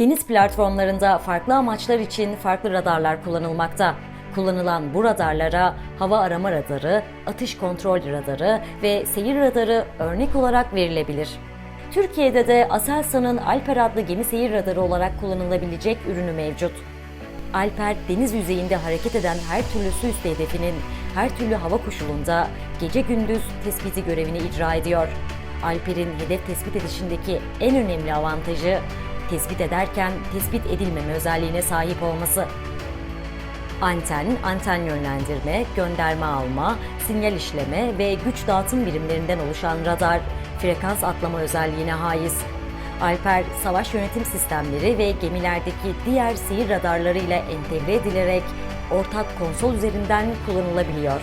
Deniz platformlarında farklı amaçlar için farklı radarlar kullanılmakta. Kullanılan bu radarlara hava arama radarı, atış kontrol radarı ve seyir radarı örnek olarak verilebilir. Türkiye'de de Aselsan'ın Alper adlı gemi seyir radarı olarak kullanılabilecek ürünü mevcut. Alper, deniz yüzeyinde hareket eden her türlü su üstü hedefinin her türlü hava koşulunda gece gündüz tespiti görevini icra ediyor. Alper'in hedef tespit edişindeki en önemli avantajı tespit ederken tespit edilmeme özelliğine sahip olması. Anten, anten yönlendirme, gönderme alma, sinyal işleme ve güç dağıtım birimlerinden oluşan radar, frekans atlama özelliğine haiz. Alper, savaş yönetim sistemleri ve gemilerdeki diğer seyir radarlarıyla entegre edilerek ortak konsol üzerinden kullanılabiliyor.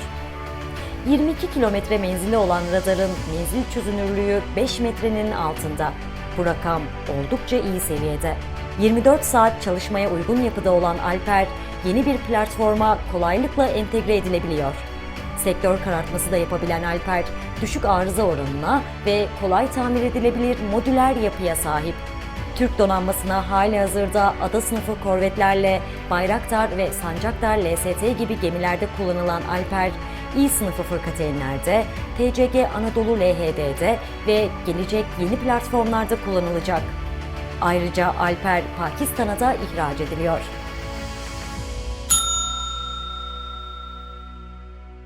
22 kilometre menzili olan radarın menzil çözünürlüğü 5 metrenin altında. Bu rakam oldukça iyi seviyede. 24 saat çalışmaya uygun yapıda olan Alper, yeni bir platforma kolaylıkla entegre edilebiliyor. Sektör karartması da yapabilen Alper, düşük arıza oranına ve kolay tamir edilebilir modüler yapıya sahip. Türk donanmasına hali hazırda ada sınıfı korvetlerle Bayraktar ve Sancaktar LST gibi gemilerde kullanılan Alper, İ sınıfı fırkateynlerde, TCG Anadolu LHD'de ve gelecek yeni platformlarda kullanılacak. Ayrıca Alper Pakistan'a da ihraç ediliyor.